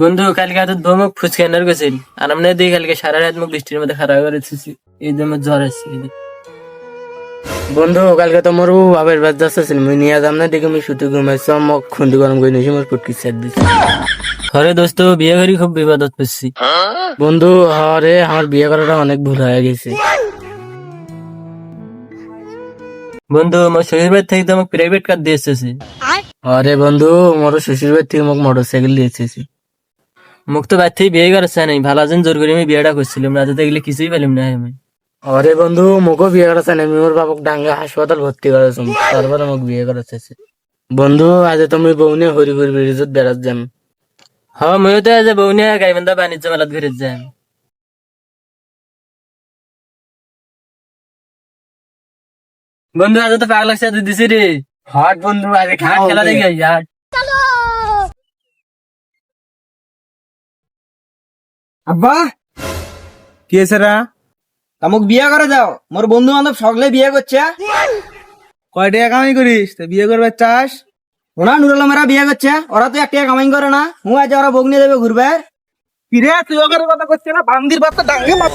বন্ধু কালকে এত ধমক ফুচকা এনার গেছিল আর আমরা দিই কালকে সারা রাত মুখ বৃষ্টির মধ্যে খারাপ করে দিচ্ছি এই জন্য জ্বর আসছে বন্ধু কালকে তো মোর বাবার বাদ যাচ্ছিল মুই নিয়ে যাম না দেখে মুই শুতে ঘুমাইছি। মোক খুন্দি গরম করে নিয়েছি মোর পুটকি সেট দিছি। ঘরে দোস্ত বিয়ে করি খুব বিপদত পড়ছি বন্ধু হরে আমার বিয়ে করাটা অনেক ভুল হয়ে গেছে। বন্ধু আমার শ্বশুর বাড়ি থেকে তো আমাকে প্রাইভেট কার দিয়ে এসেছে। আরে বন্ধু মোর শ্বশুর বাড়ি থেকে মোক মোটর সাইকেল দিয়েছি মুখ তো বাড়ি থেকে বিয়ে করেছে নাই ভালো আছেন জোর করে আমি বিয়েটা করছিলাম রাতে দেখলে কিছুই পেলাম না আমি। আরে বন্ধু মোকও বিয়ে করাছে না আমি মোর বাবক ডাঙ্গা হাসপাতাল ভর্তি করেছি তারপরে মোক বিয়ে করাছে বন্ধু আজ তুমি বউ নিয়ে হরিপুর ব্রিজত বেড়াত যাম। হ্যাঁ ময়ও তো আজ বউনিয়া গাইবান্ধা বাণিজ্য মেলাত ঘুরে যাই বন্ধু আজ তো পাগলা সাথে দিছি রে। হট বন্ধু আজ খেলা দেখি হাট আব্বা? কি আছে রা? তামুক বিয়ে করে দাও। মোর বন্ধু বান্ধব সকলে বিয়ে করছে। কয় কামাই করিস? তো বিয়ে করবে চাস ওনা নুরুল মেরা বিয়ে করছে। ওরা তো একটা কামাই করে না। হু আজ ওরা বগনি দেবে ঘুরবে। কিরে, তুই ওগের কথা করছে না? বান্দির বাচ্চা ডাঙ্গে মার